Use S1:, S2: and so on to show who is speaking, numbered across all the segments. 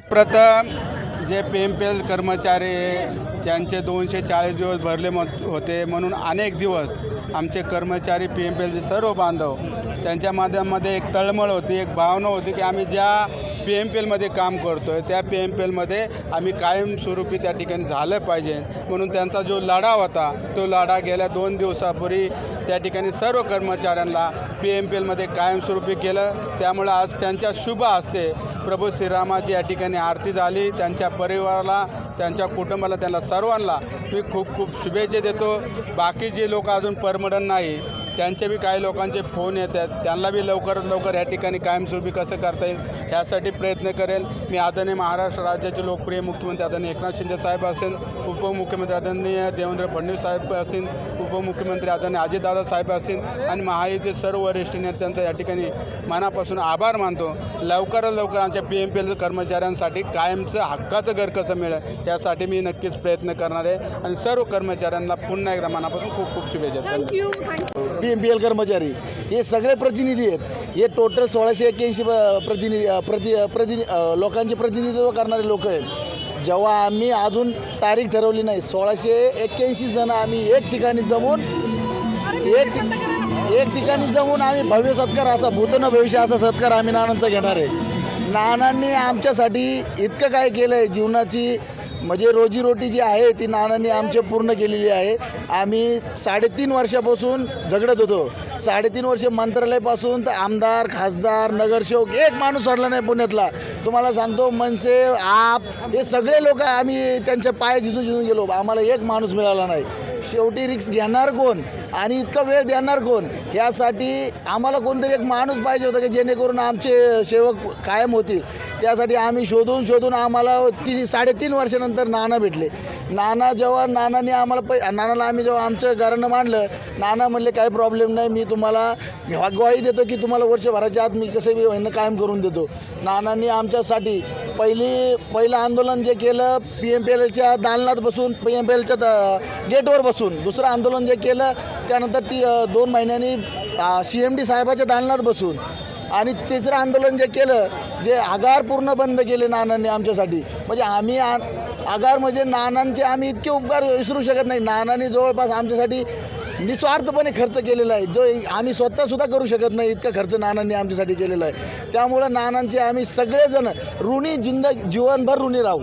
S1: सर्वात प्रथम J P M P L कर्मचारी ज्यांचे दोनशे चाळीस दिवस भरले मत होते म्हणून अनेक दिवस आमचे कर्मचारी पी एम पी एलचे सर्व बांधव त्यांच्या माध्यमामध्ये एक तळमळ होती एक भावना होती की आम्ही ज्या पी एम पी एलमध्ये काम करतो आहे त्या पी एम पी एलमध्ये आम्ही कायमस्वरूपी त्या ठिकाणी झालं पाहिजे. म्हणून त्यांचा जो लढा होता तो लढा गेल्या दोन दिवसापूर्वी त्या ठिकाणी सर्व कर्मचाऱ्यांना पी एम पी एलमध्ये कायमस्वरूपी केलं. त्यामुळे आज त्यांच्या शुभ असते प्रभू श्रीरामाची या ठिकाणी आरती झाली. त्यांच्या परिवाराला त्यांच्या कुटुंबाला त्यांना सर्वांना मी खूप खूप शुभेच्छा देतो. बाकी जे लोक अजून परमडन नाही त्यांचे बी काही लोकांचे फोन येतात. त्यांना बी लवकरात लवकर या ठिकाणी कायमस्वरूपी कसं करता येईल यासाठी प्रयत्न करेल. मी आदरणीय महाराष्ट्र राज्याचे लोकप्रिय मुख्यमंत्री आदरणीय एकनाथ शिंदे साहेब असेल उपमुख्यमंत्री आदरणीय देवेंद्र फडणवीस साहेब असतील उपमुख्यमंत्री आदरणीय अजितदादा साहेब असतील आणि महायुतीचे सर्व वरिष्ठ नेत्यांचा या ठिकाणी मनापासून आभार मानतो. लवकरात लवकर आमच्या पी एम पी एल कर्मचाऱ्यांसाठी कायमचं हक्काचं घर कसं मिळेल यासाठी मी नक्कीच प्रयत्न करणार आहे. आणि सर्व कर्मचाऱ्यांना पुन्हा एकदा मनापासून खूप खूप शुभेच्छा.
S2: पी एम पी एल कर्मचारी हे सगळे प्रतिनिधी आहेत. हे टोटल सोळाशे एक्क्याऐंशी प्रतिनिधी प्रति प्रतिनि लोकांचे प्रतिनिधित्व करणारे लोक आहेत. जेव्हा आम्ही अजून तारीख ठरवली नाही सोळाशे एक्क्याऐंशी जण आम्ही एक ठिकाणी जमून एक एक ठिकाणी जमून आम्ही भव्य सत्कार असा भूतन भविष्य असा सत्कार आम्ही नानांचा घेणार आहे. नानांनी आमच्यासाठी इतकं काय केलं आहे जीवनाची म्हणजे रोजीरोटी जी आहे ती नानांनी आमच्या पूर्ण केलेली आहे. आम्ही साडेतीन वर्षापासून झगडत होतो. साडेतीन वर्ष मंत्रालयापासून तर आमदार खासदार नगरसेवक एक माणूस सोडला नाही पुण्यातला. तुम्हाला सांगतो मनसे आप हे सगळे लोक आम्ही त्यांच्या पाय झिजून झिजून गेलो. आम्हाला एक माणूस मिळाला नाही. शेवटी रिक्स घेणार कोण आणि इतका वेळ देणार कोण? यासाठी आम्हाला कोणतरी एक माणूस पाहिजे होता की जेणेकरून आमचे सेवक कायम होतील. त्यासाठी आम्ही शोधून शोधून आम्हाला ती साडेतीन वर्षानंतर नाना भेटले. नाना जेव्हा नानाने आम्हाला पै नानाला आम्ही जेव्हा आमचं घरानं मांडलं नाना म्हणले काही प्रॉब्लेम नाही मी तुम्हाला ग्वाही देतो की तुम्हाला वर्षभराच्या आत मी कसं बी होईन कायम करून देतो. नानांनी आमच्यासाठी पहिली पहिलं आंदोलन जे केलं पी एम पी एलच्या दालनात बसून पी एम पी एलच्या गेटवर बसून दुसरं आंदोलन जे केलं त्यानंतर ती दोन महिन्यांनी सी एम डी साहेबाच्या दालनात बसून आणि तिसरं आंदोलन जे केलं जे आगार पूर्ण बंद केले नानांनी आमच्यासाठी. म्हणजे आम्ही आ आगार म्हणजे नानांचे आम्ही इतके उपकार विसरू शकत नाही. नानांनी जवळपास आमच्यासाठी निस्वार्थपणे खर्च केलेला आहे. जो आम्ही स्वतःसुद्धा करू शकत नाही इतका खर्च नानांनी आमच्यासाठी केलेला आहे. त्यामुळं नानांचे आम्ही सगळेजण ऋणी जिंदगी जीवनभर ऋणी राहू.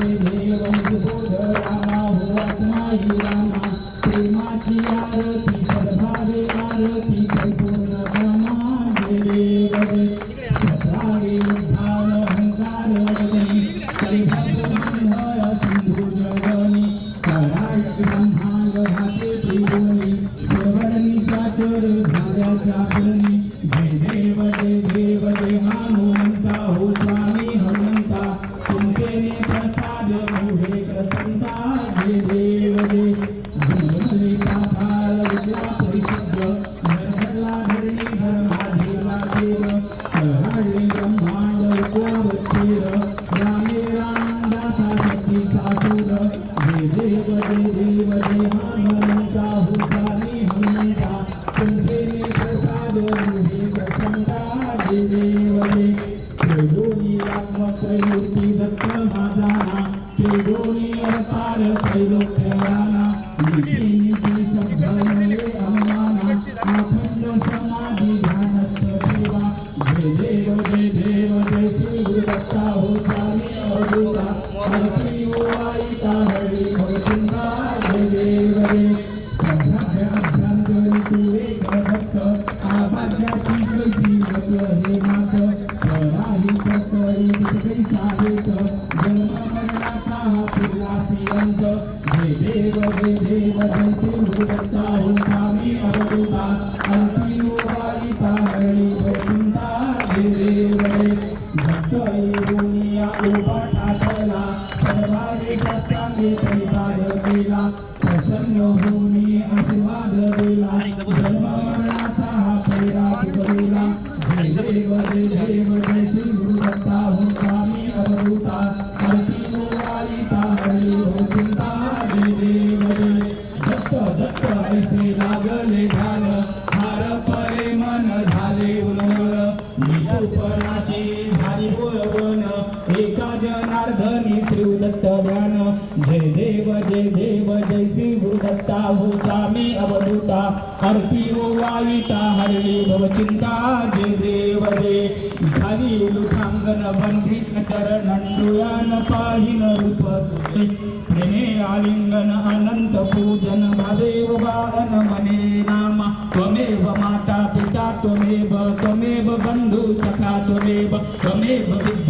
S2: जय देव कैसी त्वमेव बंधु सखा त्वमेव त्वमेव विद्या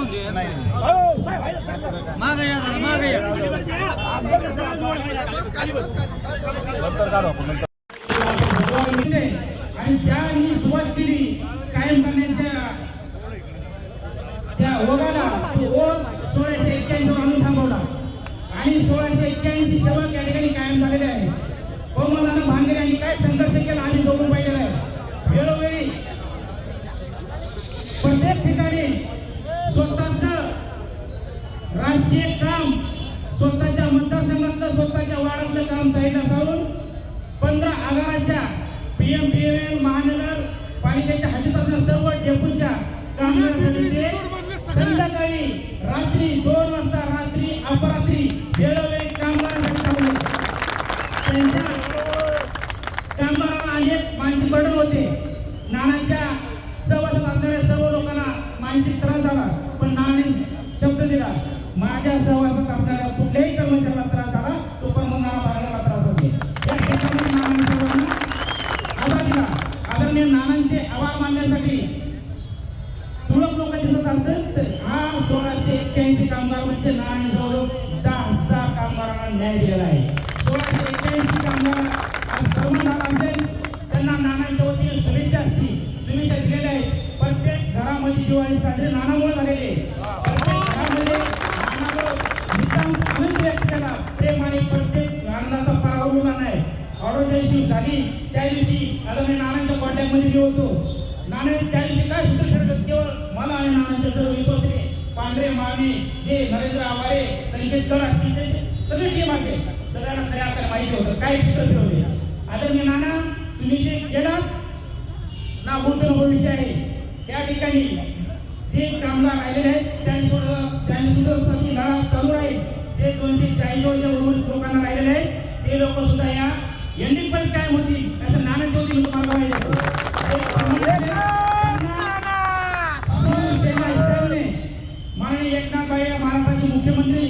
S3: आणि ज्या मी सुरुवात केली कायम करण्याच्या त्या ओघाला तो ओघ सोळाशे एक्क्याऐंशी आणून थांबवला. आणि सोळाशे एक्क्याऐंशी सेवक या ठिकाणी कायम झालेले आहे. मानसिक त्रास झाला पण नाणे शब्द दिला. माझ्या सहवासात पराभव नाही. ऑर्डर दिवशी झाली त्या दिवशी आता मी नानांच्या कॉन्टॅक्टमध्ये मी होतो. नाणे त्या दिवशी काय सूत्र ठरलं केवळ मला आणि नानांचे सर्व विश्वास आहे. पांढरे माने जे नरेंद्र आवारे संकेत गड असतील सगळे गेम टीम असेल सगळ्यांना खऱ्या आपल्याला माहिती होतं. काय सूत्र ठरवले आता मी नाना तुम्ही जे गेलात ना गुंतवणूक भविष्य आहे. त्या ठिकाणी जे कामगार राहिलेले आहेत त्यांनी सुद्धा त्यांनी सुद्धा सगळी लढा चालू राहील. जे दोनशे चाळीस उर्वरित लोकांना राहिलेले आहेत ते लोक सुद्धा या. एंडिंग पण काय होती? असं नानाच्या वतीने मी तुम्हाला माहिती माननीय एकनाथ भाई महाराष्ट्राचे मुख्यमंत्री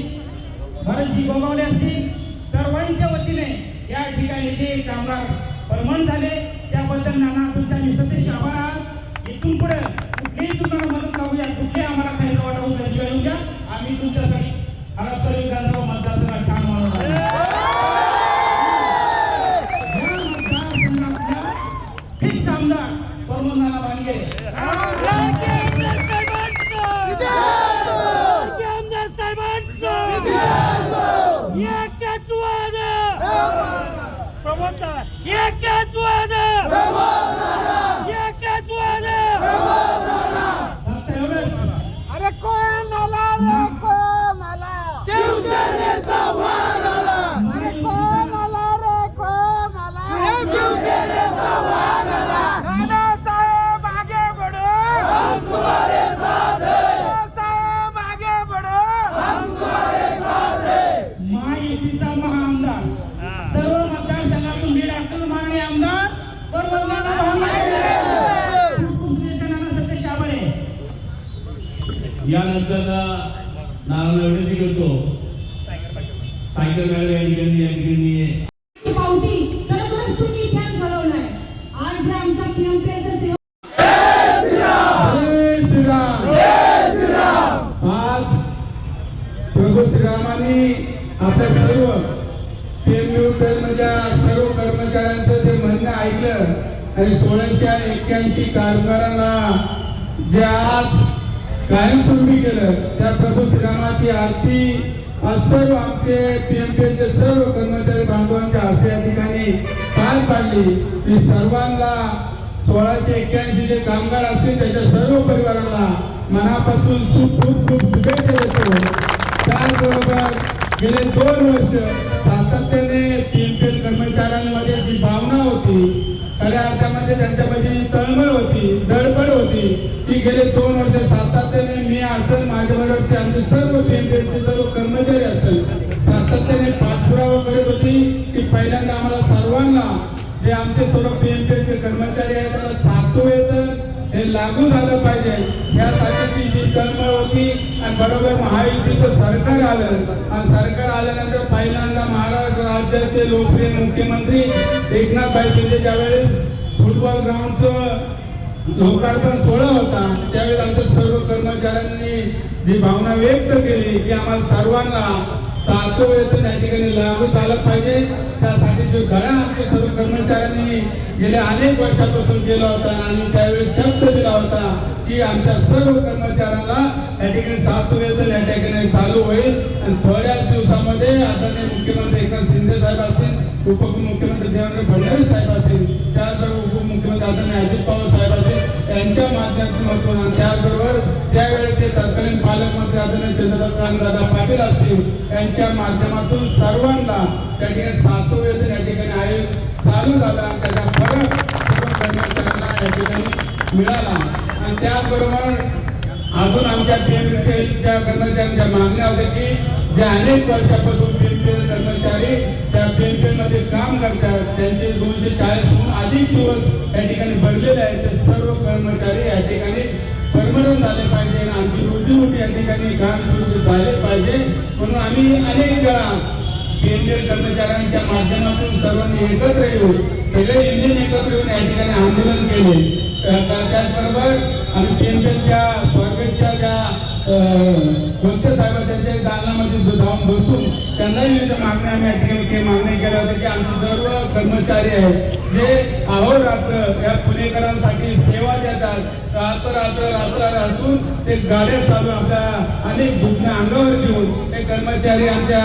S3: भरतजी गोगावले असतील. सर्वांच्या वतीने या ठिकाणी जे कामगार परमन झाले त्याबद्दल नाना
S1: आणि सोळाशे एक्क्याऐंशी कारभारांना जे आज कायमस्वरूपी केलं त्या प्रभू श्रीरामाची आरती आज सर्व आमचे पीएमपीचे सर्व कर्मचारी बांधवांच्या हस्ते या ठिकाणी पार पाडली. मी सर्वांना सोळाशे एक्क्याऐंशी जे कामगार असतील त्याच्या सर्व परिवाराला मनापासून खूप खूप खूप शुभेच्छा देतो. त्याचबरोबर गेले दोन वर्ष सातत्याने पीएमपीएल कर्मचाऱ्यांना खऱ्या अर्थामध्ये त्यांच्यामध्ये तळमळ होती धडपड होती. ती गेले दोन वर्ष सातत्याने मी असेल माझ्याबरोबरचे आमचे सर्व पीएमपीएलचे सर्व कर्मचारी असतील. सातत्याने पाठपुरावा करत होती की पहिल्यांदा आम्हाला सर्वांना जे आमचे सर्व पीएमपीएलचे कर्मचारी आहेत त्याला सातू वेतन हे लागू झालं पाहिजे. यासाठी जी तळमळ होती आणि बरोबर महायुतीचं सरकार आलं. आणि सरकार आल्यानंतर पहिल्यांदा महाराष्ट्र राज्याचे लोकप्रिय मुख्यमंत्री एकनाथ भाई शिंदे ज्यावेळेस फुटबॉल ग्राउंडचं लोकार्पण सोहळा होता. त्यावेळेस आमच्या सर्व कर्मचाऱ्यांनी जी भावना व्यक्त केली की आम्हाला सर्वांना सातवं वेतन या ठिकाणी लागू झालं पाहिजे. त्यासाठी जो धडा आमच्या सर्व कर्मचाऱ्यांनी गेल्या अनेक वर्षापासून केला होता आणि त्यावेळेस शब्द दिला होता की आमच्या सर्व कर्मचाऱ्यांना या ठिकाणी सातवं वेतन या ठिकाणी चालू होईल. आणि थोड्याच दिवसामध्ये आदरणीय मुख्यमंत्री एकनाथ शिंदे साहेब असतील उपमुख्यमंत्री देवेंद्र फडणवीस साहेब असतील त्याचबरोबर उपमुख्यमंत्री आदरणीय अजित पवार साहेब असतील यांच्या माध्यमातून आणि त्याचबरोबर त्यावेळेचे तत्कालीन पालकमंत्री आदरणीय चंद्रकांत दादा पाटील असतील यांच्या माध्यमातून सर्वांना त्या ठिकाणी सातव या ठिकाणी आयोग चालू झाला आणि त्याचा फरक कर्मचाऱ्यांना या ठिकाणी मिळाला. आणि त्याचबरोबर अजून आमच्या पी पीएमपीएलच्या कर्मचाऱ्यांच्या मागण्या होत्या की जे अनेक वर्षापासून पी एम मध्ये काम करतात त्यांचे दोनशे चाळीसहून अधिक दिवस या ठिकाणी भरलेले आहेत. ते सर्व कर्मचारी या ठिकाणी परमनंट झाले पाहिजे आणि आमची रोजीरोटी या ठिकाणी काम सुरू झाले पाहिजे. म्हणून आम्ही अनेक वेळा केंद्रीय कर्मचाऱ्यांच्या माध्यमातून सर्वांनी एकत्र येऊन सगळे इंडियन एकत्र येऊन या ठिकाणी आंदोलन केले. त्याचबरोबर आम्ही केंद्रच्या स्वागतच्या ज्या कोणत्या साहेब त्यांच्या दालनामध्ये जाऊन बसून त्यांनाही विविध मागण्या आम्ही या ठिकाणी मागणी केल्या होत्या की आमचे सर्व कर्मचारी आहेत जे अहोरात्र या पुणेकरांसाठी सेवा देतात रात्र रात्र रात्र असून ते गाड्या चालून आपल्या अनेक दुखण्या अंगावर घेऊन ते कर्मचारी आमच्या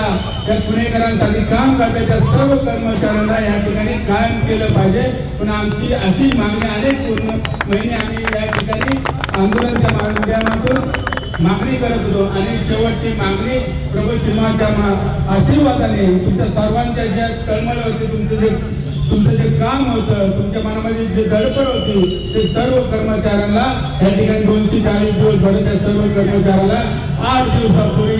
S1: या पुणेकरांसाठी काम करतात. त्या सर्व कर्मचाऱ्यांना या ठिकाणी कायम केलं पाहिजे. पण आमची अशी मागणी अनेक पूर्ण महिने आम्ही या ठिकाणी आंदोलनाच्या माध्यमातून मागणी करत होतो. आणि शेवटची मागणी प्रभू श्रीमाच्या आशीर्वादाने. तुमच्या सर्वांच्या ज्या तळमळ होते तुमचं जे तुमचं जे काम होतं तुमच्या मनामध्ये जे धडपड होती ते सर्व कर्मचाऱ्यांना या ठिकाणी दोनशे चाळीस दिवस भरत त्या सर्व कर्मचाऱ्याला आठ दिवसापूर्वी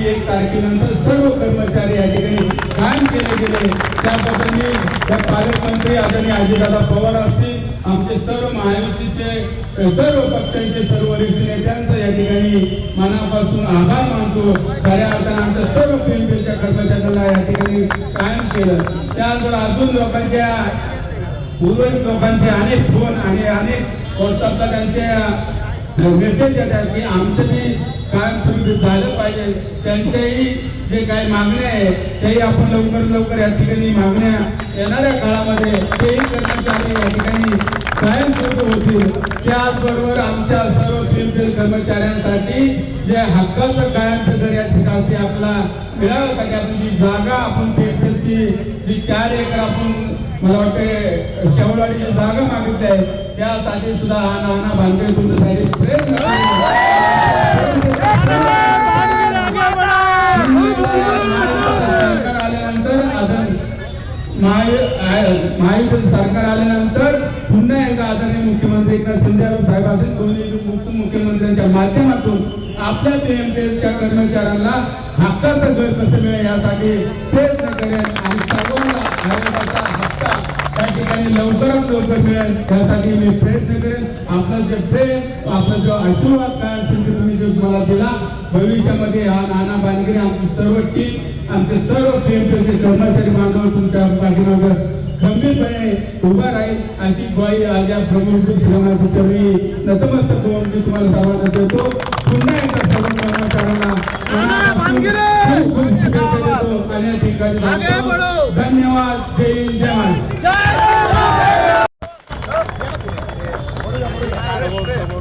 S1: तारखेनंतर सर्व कर्मचारी या ठिकाणी काम केले गेले. त्याबद्दल मी त्या पालकमंत्री आदरणीय अजितदादा पवार असतील आमचे सर्व महायुतीचे सर्व पक्षांचे सर्व वरिष्ठ नेत्यांचं या ठिकाणी मनापासून आभार मानतो. खऱ्या अर्थानं आमच्या सर्व पीएमपीच्या कर्मचाऱ्यांना या ठिकाणी कायम केलं. त्याचबरोबर अजून लोकांच्या उर्वरित लोकांचे अनेक फोन आणि अनेक व्हॉट्सअपला त्यांच्या मेसेज येतात की आमचं बी कायम सुरू झालं पाहिजे. त्यांच्याही जे काही मागण्या आहेत तेही आपण लवकर लवकर या ठिकाणी मागण्या येणाऱ्या काळामध्ये तेही कर्मचारी या ठिकाणी कायम सुरू होतील. त्याचबरोबर आमच्या सर्व फिल्मफेल कर्मचाऱ्यांसाठी जे हक्काचं कायमचं जर या ठिकाणी आपला मिळाव्यासाठी आपण जी जागा आपण पीएमपीएलची जी चार एकर आपण मला वाटते शेवलाडीची जागा मागितली आहे. त्यासाठी सुद्धा हा नाना भानगड तुमच्यासाठी आदरणीय महायुतीचं सरकार आल्यानंतर पुन्हा एकदा आदरणीय मुख्यमंत्री एकनाथ शिंदे साहेब असेल दोन्ही मुख्यमंत्र्यांच्या माध्यमातून आपल्या पीएमपीएसच्या कर्मचाऱ्यांना हक्काचं घर कसं मिळेल यासाठी प्रयत्न करेन आणि सर्वांना ठिकाणी लवकरात लवकर मिळेल. त्यासाठी मी प्रयत्न करेन. आपला जे प्रेम आपला जो आशीर्वाद काय असेल ते तुम्ही जो मला दिला. भविष्यामध्ये हा नाना बांधगिरी आमची सर्व टीम आमचे सर्व पीएमपीचे कर्मचारी बांधव तुमच्या पाठीमागे खंबीरपणे उभा राहील. अशी ग्वाही आज या प्रमुख श्रीरामाची मी नतमस्तक होऊन मी तुम्हाला सर्वांना देतो. पुन्हा एकदा सर्व कर्मचाऱ्यांना
S4: अनेक धन्यवाद जय हिंद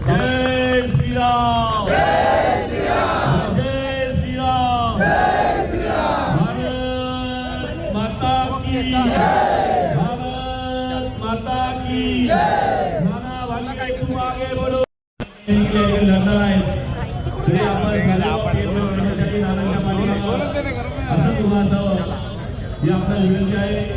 S4: जय श्रीराम
S5: જીવનભાઈ